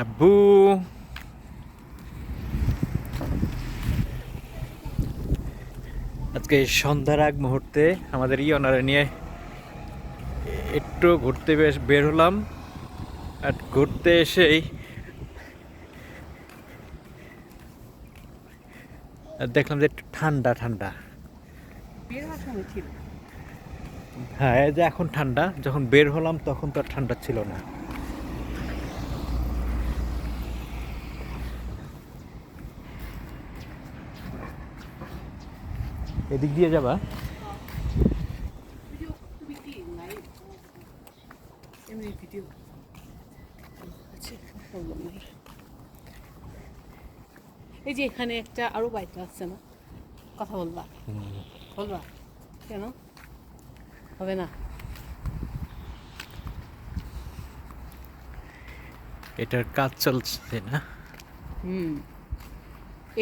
আব্বু আজকে সন্ধ্যার আগ মুহূর্তে আমাদের ইয়নারে নিয়ে একটু ঘুরতে বেশ বের হলাম। আর ঘুরতে এসেই দেখলাম যে একটু ঠান্ডা ঠান্ডা। হ্যাঁ এই যে এখন ঠান্ডা যখন বের হলাম তখন তো আর ঠান্ডা ছিল না। এদিক দিয়ে যাবা। আচ্ছা এই যে এখানে একটা আরও বাইক আছে না? কথা বলবা। বলবা। কেন? হবে না? এটার কাজ চলছে না? হুম।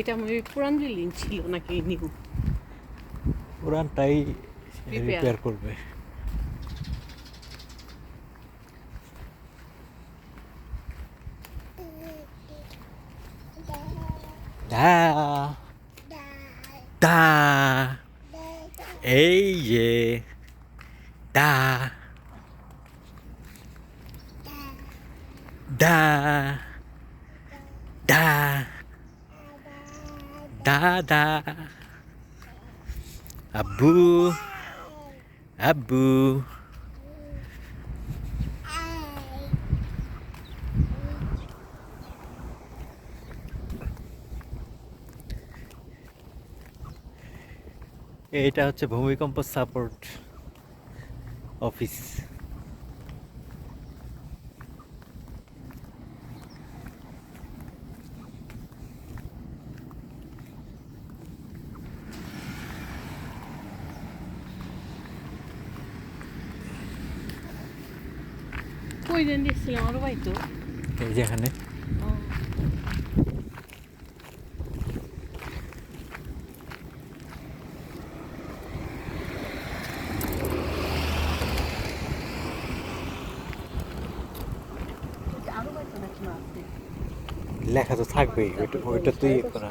এটা মনে পুরান বিল্ডিং ছিল নাকি নিউ পুরানটাই. রিপেয়ার করবে। দা। দা। এই যে। দা। দা। দা। দা দা। আব্বু আব্বু। এটা হচ্ছে ভূমিকম্প সাপোর্ট অফিস কই দিন দেখছিলাম আরও বাই তো এই আছে লেখা তো থাকবেই ওইটা ওইটা তুই করা।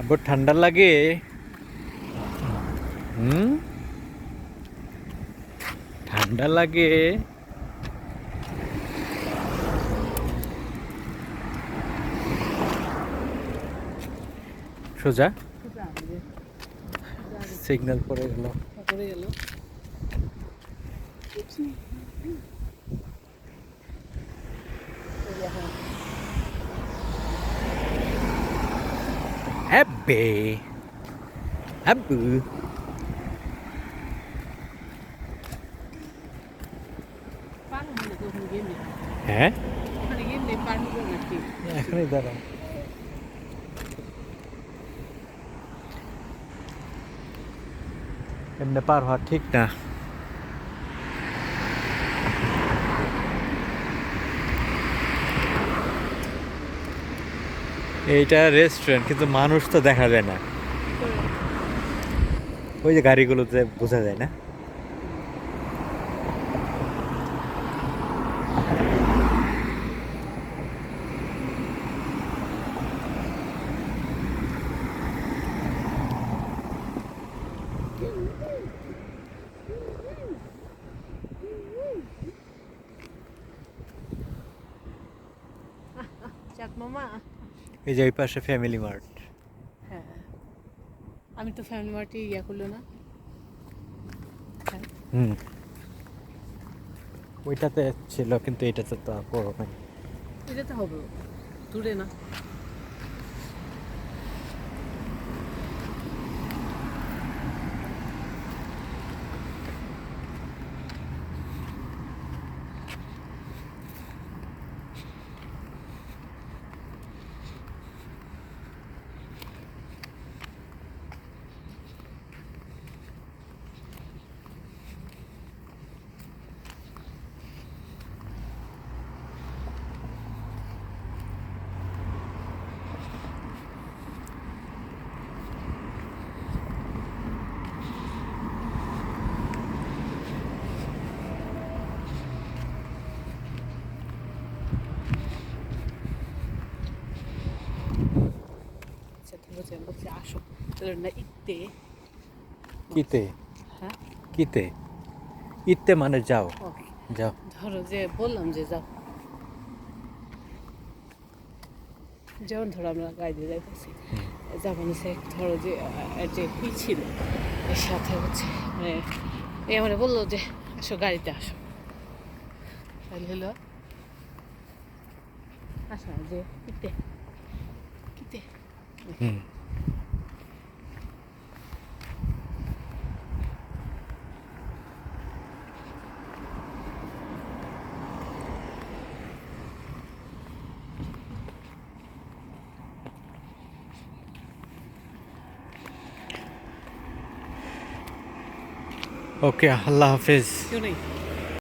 আবার ঠান্ডা লাগে। হুম? ঠান্ডা লাগে। সোজা? সিগন্যাল পড়ে গেল। পড়ে গেল। হ্যাব্বে আব্বু পারব না তো ওখানে গেলে হ্যাঁ ওখানে গেলে পারব নাকি এখনই দাঁড়াও এমনি পার হওয়া ঠিক না এইটা রেস্টুরেন্ট কিন্তু মানুষ তো দেখা যায় না। ওই যে গাড়িগুলোতে বোঝা যায় না? মামা। এই যে ওই পাশে ফ্যামিলি মার্ট হ্যাঁ। আমি তো ফ্যামিলি মার্টে ইয়া করল না। হুম। ওইটাতে ছিল কিন্তু এটাতে তো করো নাই এটা তো হবে দূরে না। বলছে বলছে আসো তাহলে না ইতে কিতে? হ্যাঁ? কিতে? ইতে মানে যাও। যাও। ধরো যে বললাম যে যাও। যেমন ধরো আমরা গাড়ি দিয়ে যাইতেছি যেমন সে ধরো যে যে ই ছিল এর সাথে হচ্ছে মানে এ মানে বলল যে আসো গাড়িতে আসো। তাহলে হলো আসা যে কিতে কিতে? হুম। ওকে আল্লাহ হাফেজ